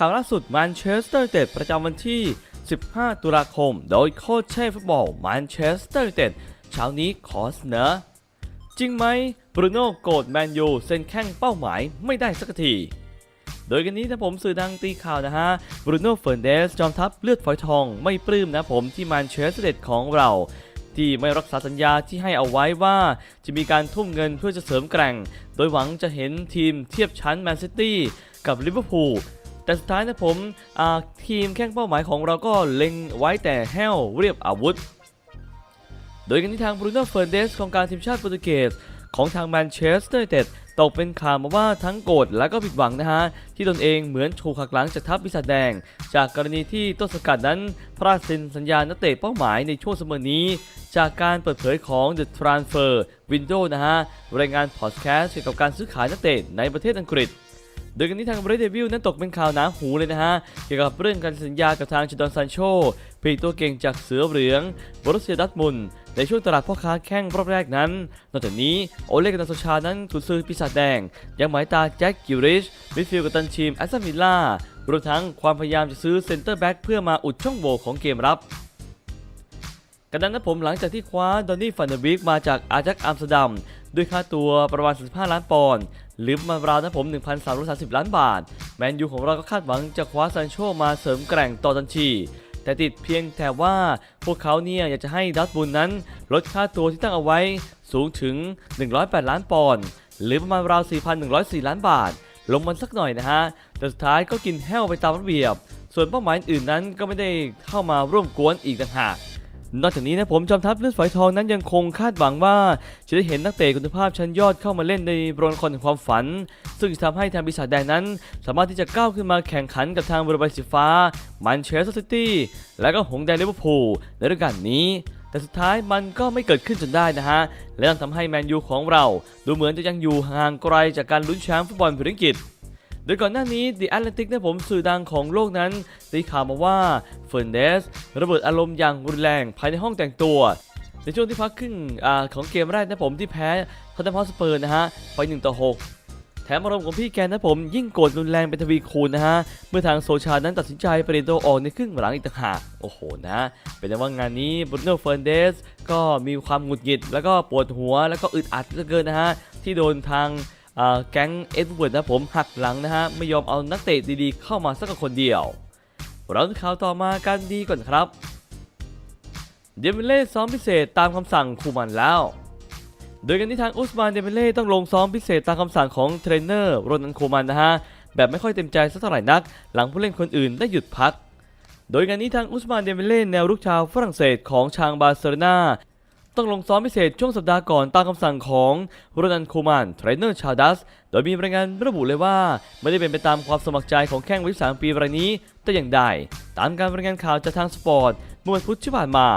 ข่าวล่าสุดแมนเชสเตอร์ยูไนเต็ดประจำวันที่ 15 ตุลาคม โดยโค้ชเช่ฟุตบอลแมนเชสเตอร์ยูไนเต็ดเช้านี้ขอเสนอ จริงไหมบรูโน่โกรธแมนยูเซ็นแข้งเป้าหมายไม่ได้สักทีโดยกันนี้นะผมสื่อดังตีข่าวนะฮะบรูโน่เฟ r ร์เดสจอมทัพเลือดฝอยทองไม่ปลื้มนะผมที่แมนเชสเตอร์ยูไนเต็ดของเราที่ไม่รักษาสัญญาที่ให้เอาไว้ว่าจะมีการทุ่มเงินเพื่อจะเสริมแกร่ง โดยหวังจะเห็นทีมเทียบชั้นแมนซิตี้กับลิเวอร์พูล แต่สุดท้ายนะผมทีมแข้งเป้าหมายของเราก็เล็งไว้แต่แห้วเรียบอาวุธ โดยกันที่ทางบรูโน่เฟร์เดสของการทีมชาติโปรตุเกสของทางแมนเชสเตอร์เต็ดตกเป็นข่าวมาว่าทั้งโกรธและก็ผิดหวังนะฮะ ที่ตนเองเหมือนถูกหักหลังจากทัพปีศาจแดง จากกรณีที่ต้นสกัดนั้นพลาดเซ็นสัญญานักเตะเป้าหมายในช่วงเสมอนี้ จากการเปิดเผยของ The Transfer Window นะฮะ รายงานพอดแคสต์เกี่ยวกับการซื้อขายนักเตะในประเทศอังกฤษ โดยกันที่ทางเรดเดวิลนั้นตกเป็นข่าวหนาหูเลยนะฮะ เกี่ยวกับเรื่องการสัญญากับทางจดอนซานโชผลิตตัวเก่งจากเสือเหลืองบรุสเซียดัตมุนในช่วงตลาดพ่อค้าแข้งรอบแรกนั้น นอกจากนี้โอเลกันนาโซชานั้นกุนซือปีศาจแดง ยังหมายตาแจ็คกิลริชมิดฟิลด์กับตันทีมแอสตันวิลล่ารวมทั้งความพยายามจะซื้อเซนเตอร์แบ็กเพื่อมาอุดช่องโหว่ของเกมรับกันนั้นนะผมหลังจากที่คว้าดอนนี่ฟันเดอร์บิกมาจากอาจักอัมสเตอร์ดัมด้วยค่าตัวประมาณ35ล้านปอนด์ หรือประมาณราวนะผม 1,330 ล้านบาท แมนยูของเราก็คาดหวังจะคว้าซานโชมาเสริมแกร่งต่อทันที แต่ติดเพียงแต่ว่าพวกเขาเนี่ยอยากจะให้ดัตบุลนั้น ลดค่าตัวที่ตั้งเอาไว้สูงถึง 108 ล้านปอนด์หรือประมาณราว 4,104 ล้านบาท ลงมันสักหน่อยนะฮะ แต่สุดท้ายก็กินแห้วไปตามระเบียบ ส่วนเป้าหมายอื่นนั้นก็ไม่ได้เข้ามาร่วมกวนอีกต่างหาก นอกจากนี้นะผมจอมทัพเลือดฝอยทองนั้นยังคงคาดหวังว่า จะได้เห็นนักเตะคุณภาพชั้นยอดเข้ามาเล่นในบรอนคอนแห่งความฝัน ซึ่งจะทำให้ทางปีศาจแดงนั้น สามารถที่จะก้าวขึ้นมาแข่งขันกับทางบริบาลสีฟ้ามันเชสเตอร์ซิตี้และก็หงแดงลิเวอร์พูลในฤดูกาลนี้แต่สุดท้ายมันก็ไม่เกิดขึ้นจนได้นะฮะ และนั่นทำให้แมนยูของเรา ดูเหมือนจะยังอยู่ห่างไกลจากการลุ้นแชมป์ฟุตบอลพรีเมียร์ลีก โดยก่อนหน้านี้ The Atlantic นะผมสื่อดังของโลกนั้นได้ข่าวมาว่าเฟ r ร์เดสระเบิดอารมณ์อย่างรุนแรงภายในห้องแต่งตัวในช่วงที่พักครึ่งอของเกมแรกนะผมที่แพ้ทอตแนมฮอสเปอร์นะฮะไป1ต่อ6 แถมอารมณ์ของพี่แกนนะผมยิ่งโกรธรุนแรงเป็นทวีคูณนะฮะ เมื่อทางโซชานั้นตัดสินใจเปลี่ยนตัวออกในครึ่งหลังอีกต่างหากโอ้โหนะ เป็นว่างานนี้บรูโน่เฟ r ร์เดสก็มีความหงุดหงิด แล้วก็ปวดหัวแล้วก็อึดอัดเหลือเกินนะฮะ ที่โดนทาง แก๊งเอ็ดเวิร์ดนะผมหักหลังนะฮะไม่ยอมเอานักเตะดีๆเข้ามาสักคนเดียวเราดูข่าวต่อมากันดีก่อนครับเดมิเล่ซ้อมพิเศษตามคำสั่งคูมันแล้ว โดยกันที่ทางอุสมานเดมิเล่ต้องลงซ้อมพิเศษตามคำสั่งของเทรนเนอร์โรนันคูมันนะฮะแบบไม่ค่อยเต็มใจสักเท่าไหร่นัก หลังผู้เล่นคนอื่นได้หยุดพัก โดยงานนี้ทางอุสมานเดมิเล่แนวรุกชาวฝรั่งเศสของชางบาร์เซโลนา ต้องลงซ้อมพิเศษช่วงสัปดาห์ก่อนตามคำสั่งของโรนันโคมันเทรนเนอร์ชาดัส โดยมีรายงานระบุเลยว่า ไม่ได้เป็นไปตามความสมัครใจของแข้งวัย3ปีรายนี้แต่อย่างใดตามการรายงานข่าวจากทางสปอร์ตเมื่อวันพุธที่ผ่านมา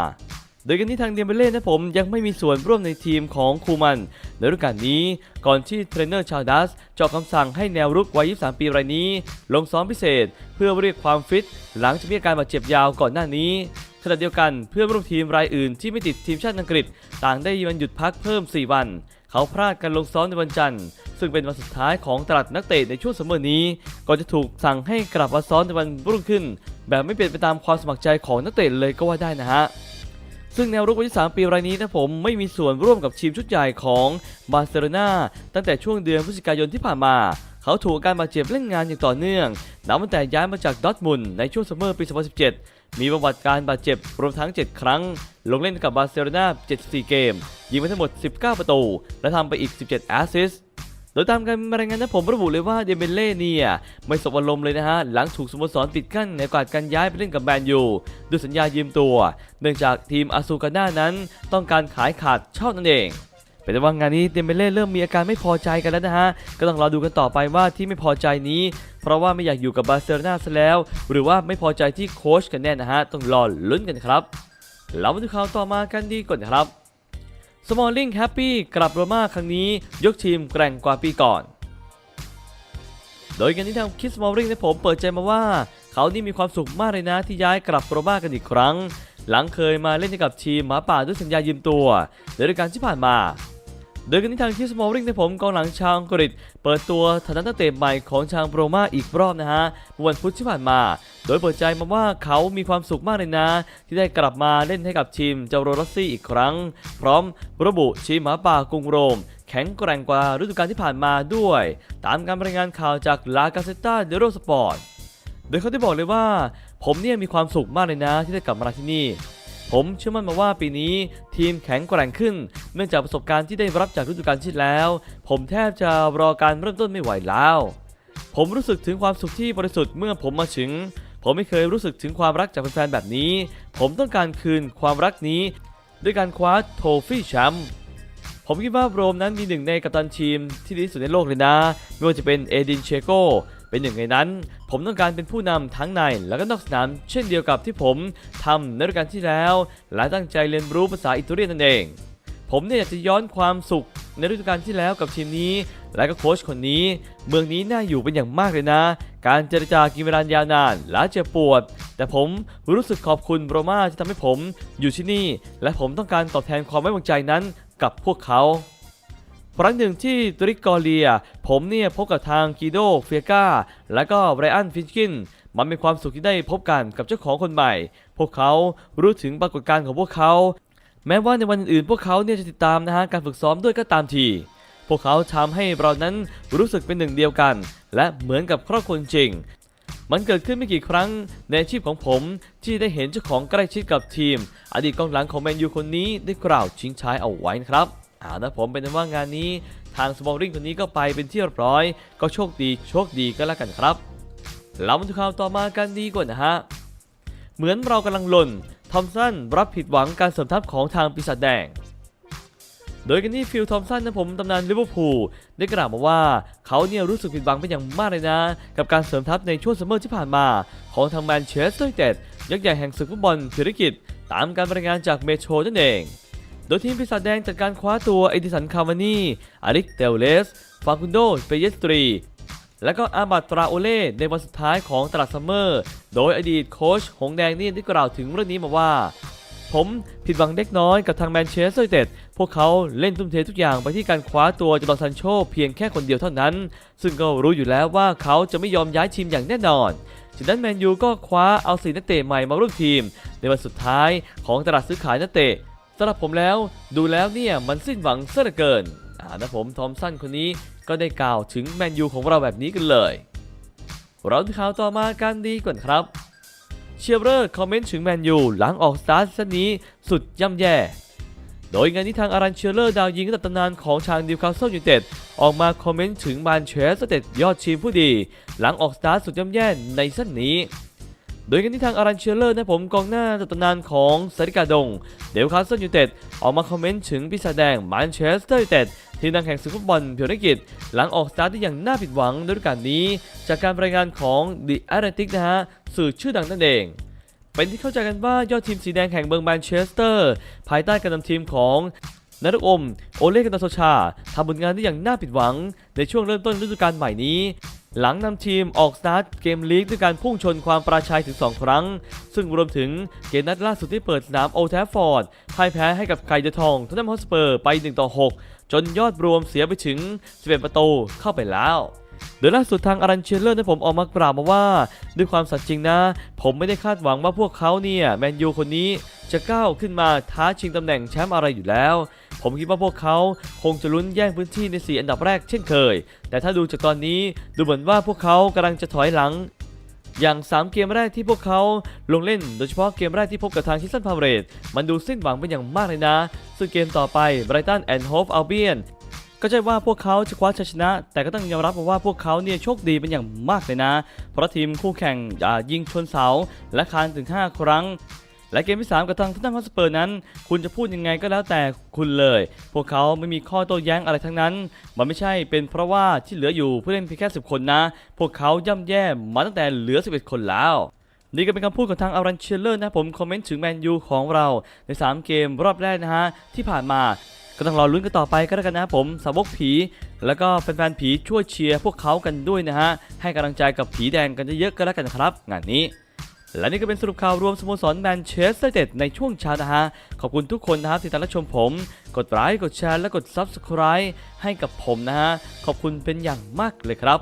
โดยกันที่ทางเดมเบเล่นะผมยังไม่มีส่วนร่วมในทีมของคูมัน ในฤดูกาลนี้ก่อนที่เทรนเนอร์ชาดัสจะออกคำสั่งให้แนวรุกวัย 23 ปีรายนี้ ลงซ้อมพิเศษ เพื่อเรียกความฟิต หลังจากมีอาการบาดเจ็บยาวก่อนหน้านี้ ณะเดียวกันเพื่อนร่วมทีมรายอื่นที่ไม่ติดทีมชาติอังกฤษ ต่างได้วันหยุดพักเพิ่ม 4 วัน เขาพลาดการลงซ้อมในวันจันทร์ ซึ่งเป็นวันสุดท้ายของตลาดนักเตะในช่วงซัมเมอร์นี้ก่อนจะถูกสั่งให้กลับมาซ้อมในวันรุ่งขึ้น แบบไม่เป็นไปตามความสมัครใจของนักเตะเลยก็ว่าได้นะฮะซึ่งแนวรุกวัย3ปีรายนี้นะผมไม่มีส่วนร่วมกับทีมชุดใหญ่ของบาร์เซโลนาตั้งแต่ช่วงเดือนพฤศจิกายนที่ผ่านมาเขาถูกการบาดเจ็บเล่นงานอย่างต่อเนื่องนับตั้งแต่ย้ายมาจากดอทมุนในช่วงซัมเมอร์ปี 2017 มีประวัติการบาดเจ็บรวมทั้ง 7 ครั้ง ลงเล่นกับบาร์เซโลนา74 เกม ยิงไปทั้งหมด 19 ประตู และทำไปอีก 17 แอสซิสต์โดยตามการรายงานนะผมระบุเลยว่าเดเบเล่เนี่ย ไม่สบอารมณ์เลยนะฮะ หลังถูกสโมสรปิดกั้นในโอกาสการย้ายไปเล่นกับแมนยูด้วยสัญญายืมตัว เนื่องจากทีมอาซูกาน่านั้นต้องการขายขาดช่านั่นเอง เป็นว่างานนี้เดมเบเล่เริ่มมีอาการไม่พอใจกันแล้วนะฮะ ก็ต้องรอดูกันต่อไปว่าที่ไม่พอใจนี้ เพราะว่าไม่อยากอยู่กับบาร์เซโลนาซะแล้ว หรือว่าไม่พอใจที่โค้ชกันแน่นะฮะ ต้องรอลุ้นกันครับ เรามาดูข่าวต่อมากันดีก่อนครับ สมอลลิงแฮปปี้กลับโรม่าครั้งนี้ ยกทีมแกร่งกว่าปีก่อน โดยกันที่ทางคิสมอลลิงในผมเปิดใจมาว่า เขานี่มีความสุขมากเลยนะที่ย้ายกลับโรม่ากันอีกครั้ง หลังเคยมาเล่นให้กับทีมหมาป่าด้วยสัญญายืมตัวในฤดูกาลที่ผ่านมา โดยกันที่ทางคิสมอลริงในผมกองหลังชาวอังกฤษ เปิดตัวฐานะนักเตะใหม่ของชางโปรมาอีกรอบนะฮะเมื่อวันพุธที่ผ่านมา โดยเปิดใจมาว่าเขามีความสุขมากเลยนะ ที่ได้กลับมาเล่นให้กับทีมเจาโรรัสซี่อีกครั้ง พร้อมระบุชีมหมาป่ากรุงโรมแข็งแกร่งกว่าฤดูกาลที่ผ่านมาด้วย ตามการรายงานข่าวจากลากาเซต t าเดโรสปอร์ตโดยเขาได้บอกเลยว่า ผมเนี่ยมีความสุขมากเลยนะที่ได้กลับมาที่นี่ ผมเชื่อมั่นมาว่าปีนี้ทีมแข็งแกร่งขึ้น เนื่องจากประสบการณ์ที่ได้รับจากฤดูกาลที่แล้ว ผมแทบจะรอการเริ่มต้นไม่ไหวแล้ว ผมรู้สึกถึงความสุขที่บริสุทธิ์เมื่อผมมาถึง ผมไม่เคยรู้สึกถึงความรักจากแฟนๆแบบนี้ ผมต้องการคืนความรักนี้ ด้วยการคว้าโทฟี่แชมป์ผมคิดว่าโรมนั้นมีหนึ่งในกัปตันทีมที่ดีที่สุดในโลกเลยนะ ไม่ว่าจะเป็นเอดินเชโก เป็นหนึ่งในนั้น ผมต้องการเป็นผู้นำทั้งในและก็นอกสนามเช่นเดียวกับที่ผมทำในฤดูกาลที่แล้ว และตั้งใจเรียนรู้ภาษาอิตาเลียนนั่นเอง ผมเนี่ยอยากจะย้อนความสุขในฤดูกาลที่แล้วกับทีมนี้ และก็โค้ชคนนี้ เมืองนี้น่าอยู่เป็นอย่างมากเลยนะ การเจรจากินเวลายาวนานและเจ็บปวด แต่ผมรู้สึกขอบคุณโรม่าที่ทำให้ผมอยู่ที่นี่ และผมต้องการตอบแทนความไว้วางใจนั้นกับพวกเขา ครั้งหนึ่งที่ตริกอเลีย ผมเนี่ยพบกับทางกีโดเฟียกาและก็ไรอันฟินกิน มันเป็นความสุขที่ได้พบกันกับเจ้าของคนใหม่ พวกเขารู้ถึงปรากฏการณ์ของพวกเขา แม้ว่าในวันอื่นพวกเขาเนี่ยจะติดตามนะฮะการฝึกซ้อมด้วยก็ตามที พวกเขาทำให้เรานั้นรู้สึกเป็นหนึ่งเดียวกัน และเหมือนกับครอบครัวจริงมันเกิดขึ้นไม่กี่ครั้งในอาชีพของผมที่ได้เห็นเจ้าของใกล้ชิดกับทีม อดีตกองหลังของแมนยูคนนี้ได้กล่าวชิงชายเอาไว้นะครับ เอานะผมเป็นว่างานนี้ทางสมอลริงคนนี้ก็ไปเป็นที่เรียบร้อย ก็โชคดีโชคดีก็แล้วกันครับเรามาดูข่าวต่อมากันดีกว่านะฮะ เหมือนเรากำลังหล่นทอมสันรับผิดหวังการเสริมทัพของทางปีศาจแดง โดยกันที่ฟิลทอมสันนะผมตำนานลิเวอร์พูลได้กล่าวมาว่าเขาเนี่ยรู้สึกผิดหวังเป็นอย่างมากเลยนะ กับการเสริมทัพในช่วงซัมเมอร์ที่ผ่านมา ของทางแมนเชสเตอร์ยูไนเต็ดยักษ์ใหญ่แห่งศึกฟุตบอลธุรกิจ ตามการรายงานจากเมโทรนั่นเอง โดยทีมปีศาจแดงจัดการคว้าตัวเอดิสันคาวานีอาริกเตลเลส ฟาคุนโดเปเยสตรี และก็อาบัตตราโอเล่ในวันสุดท้ายของตลาดซัมเมอร์ โดยอดีตโค้ชหงแดงนี่ได้กล่าวถึงเรื่องนี้มาว่า ผมผิดหวังเล็กน้อยกับทางแมนเชสเตอร์ยูไนเต็ด พวกเขาเล่นทุ่มเททุกอย่างไปที่การคว้าตัวจอร์แดนซันโชเพียงแค่คนเดียวเท่านั้น ซึ่งก็รู้อยู่แล้วว่าเขาจะไม่ยอมย้ายทีมอย่างแน่นอนจากนั้นแมนยูก็คว้าเอาสีนักเตะใหม่มาร่วมทีม ในวันสุดท้ายของตลาดซื้อขายนักเตะ สำหรับผมแล้วดูแล้วเนี่ยมันสิ้นหวังเสียเหลือเกินอ่านะผมทอมสันคนนี้ก็ได้กล่าวถึงแมนยูของเราแบบนี้กันเลย เราดูข่าวต่อมากันดีก่อนครับ เชียร์เรอร์คอมเมนต์ถึงแมนยูหลังออกสตาร์ทซีซั่นนี้สุดย่ำแย่ โดยงานนี้ทางอารันเชียร์เลอร์ดาวยิงระดับตำนานของทางนิวคาสเซิลยูเต็ดออกมาคอมเมนต์ถึงแมนเชสเตอร์ยูไนเต็ดยอดทีมผู้ดี หลังออกสตาร์ทสุดย่ำแย่ในซีซั่นนี้ โดยกันที่ทางอารันเชียร์เลอร์นะผมกองหน้าระดับตำนานของสาริกาดง เดวคาสเซิลยูเต็ดออกมาคอมเมนต์ถึงปีศาจแดงแมนเชสเตอร์ยูเต็ดทีมนักแข่งศึกฟุตบอลเพียงกิจ หลังออกสตาร์ทได้อย่างน่าผิดหวังในฤดูกาลนี้ จากการรายงานของ The Atlantic นะฮะสื่อชื่อดังนั่นเอง เป็นที่เข้าใจกันว่ายอดทีมสีแดงแห่งเมืองแมนเชสเตอร์ ภายใต้การนำทีมของนรุอม โอเล่กันตาโซชาทำผลงานได้อย่างน่าผิดหวัง ในช่วงเริ่มต้นฤดูกาลใหม่นี้ หลังนำทีมออกสตาร์ทเกมลีกด้วยการพุ่งชนความปราชัยถึง 2 ครั้ง ซึ่งรวมถึงเกมนัดล่าสุดที่เปิดสนามโอแทฟฟอร์ดพ่ายแพ้ให้กับไคเดอร์ทองทอตแนมฮอสเปอร์ไป 1 ต่อ 6 จนยอดรวมเสียไปถึง 11 ประตูเข้าไปแล้วโดยล่าสุดทางอารันเชลเลอร์นะผมออกมากล่าวมาว่า ด้วยความสัตย์จริงนะ ผมไม่ได้คาดหวังว่าพวกเขาเนี่ยแมนยูคนนี้จะก้าวขึ้นมาท้าชิงตำแหน่งแชมป์อะไรอยู่แล้ว ผมคิดว่าพวกเขาคงจะลุ้นแย่งพื้นที่ใน 4 อันดับแรกเช่นเคย แต่ถ้าดูจากตอนนี้ดูเหมือนว่าพวกเขากำลังจะถอยหลัง อย่าง 3 เกมแรกที่พวกเขาลงเล่น โดยเฉพาะเกมแรกที่พบกับทางคิสตันพาวเรตมันดูสิ้นหวังเป็นอย่างมากเลยนะ ซึ่งเกมต่อไปไบรตันแอนด์โฮฟอัลเบียนก็ใช่ว่าพวกเขาจะคว้าชัยชนะ แต่ก็ต้องยอมรับว่าพวกเขาเนี่ยโชคดีเป็นอย่างมากเลยนะ เพราะทีมคู่แข่งยิงชนเสาและคานถึง 5 ครั้ง และเกมที่ 3 กับทางทัตตันฮอตสเปอร์นั้น คุณจะพูดยังไงก็แล้วแต่คุณเลย พวกเขาไม่มีข้อโต้แย้งอะไรทั้งนั้น มันไม่ใช่เป็นเพราะว่าที่เหลืออยู่ผู้เล่นเพียงแค่ 10 คนนะ พวกเขาย่ำแย่มาตั้งแต่เหลือ 11 คนแล้วนี่ก็เป็นคำพูดของทางอารันเชลเลอร์นะผมคอมเมนต์ถึงแมนยูของเราใน 3 เกมรอบแรกนะฮะที่ผ่านมาก็ต้องรอลุ้นกันต่อไปก็แล้วกันนะครับผมสาวกผี แล้วก็แฟนๆผีช่วยเชียร์พวกเขากันด้วยนะฮะให้กำลังใจกับผีแดงกันเยอะๆก็แล้วกันครับ งานนี้ และนี่ก็เป็นสรุปข่าวรวมสโมสรแมนเชสเตอร์ยูไนเต็ดในช่วงเช้านะฮะ ขอบคุณทุกคนนะครับที่ติดตามรับชมผม กดไลค์กดแชร์และกด Subscribe ให้กับผมนะฮะ ขอบคุณเป็นอย่างมากเลยครับ